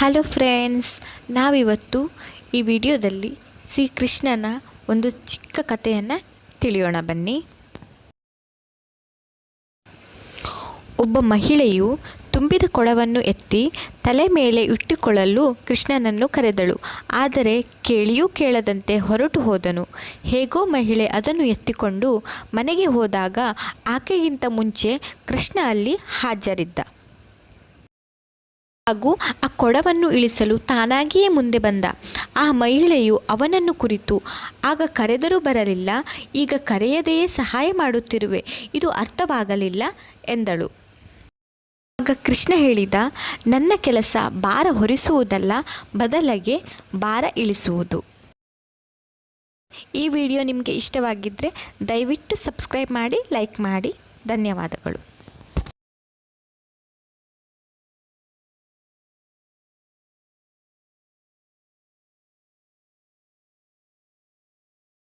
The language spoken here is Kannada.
ಹಲೋ ಫ್ರೆಂಡ್ಸ್ ನಾವಿವತ್ತು ಈ ವಿಡಿಯೋದಲ್ಲಿ ಶ್ರೀ ಕೃಷ್ಣನ ಒಂದು ಚಿಕ್ಕ ಕಥೆಯನ್ನು ತಿಳಿಯೋಣ ಬನ್ನಿ. ಒಬ್ಬ ಮಹಿಳೆಯು ತುಂಬಿದ ಕೊಡವನ್ನು ಎತ್ತಿ ತಲೆ ಮೇಲೆ ಇಟ್ಟುಕೊಳ್ಳಲು ಕೃಷ್ಣನನ್ನು ಕರೆದಳು. ಆದರೆ ಕೇಳಿಯೂ ಕೇಳದಂತೆ ಹೊರಟು ಹೋದನು. ಹೇಗೋ ಮಹಿಳೆ ಅದನ್ನು ಎತ್ತಿಕೊಂಡು ಮನೆಗೆ ಹೋದಾಗ ಆಕೆಗಿಂತ ಮುಂಚೆ ಕೃಷ್ಣ ಅಲ್ಲಿ ಹಾಜರಿದ್ದ. ಹಾಗೂ ಆ ಕೊಡವನ್ನು ಇಳಿಸಲು ತಾನಾಗಿಯೇ ಮುಂದೆ ಬಂದ. ಆ ಮಹಿಳೆಯು ಅವನನ್ನು ಕುರಿತು, ಆಗ ಕರೆದರೂ ಬರಲಿಲ್ಲ, ಈಗ ಕರೆಯದೆಯೇ ಸಹಾಯ ಮಾಡುತ್ತಿರುವೆ, ಇದು ಅರ್ಥವಾಗಲಿಲ್ಲ ಎಂದಳು. ಆಗ ಕೃಷ್ಣ ಹೇಳಿದ, ನನ್ನ ಕೆಲಸ ಭಾರ ಹೊರಿಸುವುದಲ್ಲ, ಬದಲಾಗಿ ಭಾರ ಇಳಿಸುವುದು. ಈ ವಿಡಿಯೋ ನಿಮಗೆ ಇಷ್ಟವಾಗಿದ್ದರೆ ದಯವಿಟ್ಟು ಸಬ್ಸ್ಕ್ರೈಬ್ ಮಾಡಿ, ಲೈಕ್ ಮಾಡಿ. ಧನ್ಯವಾದಗಳು.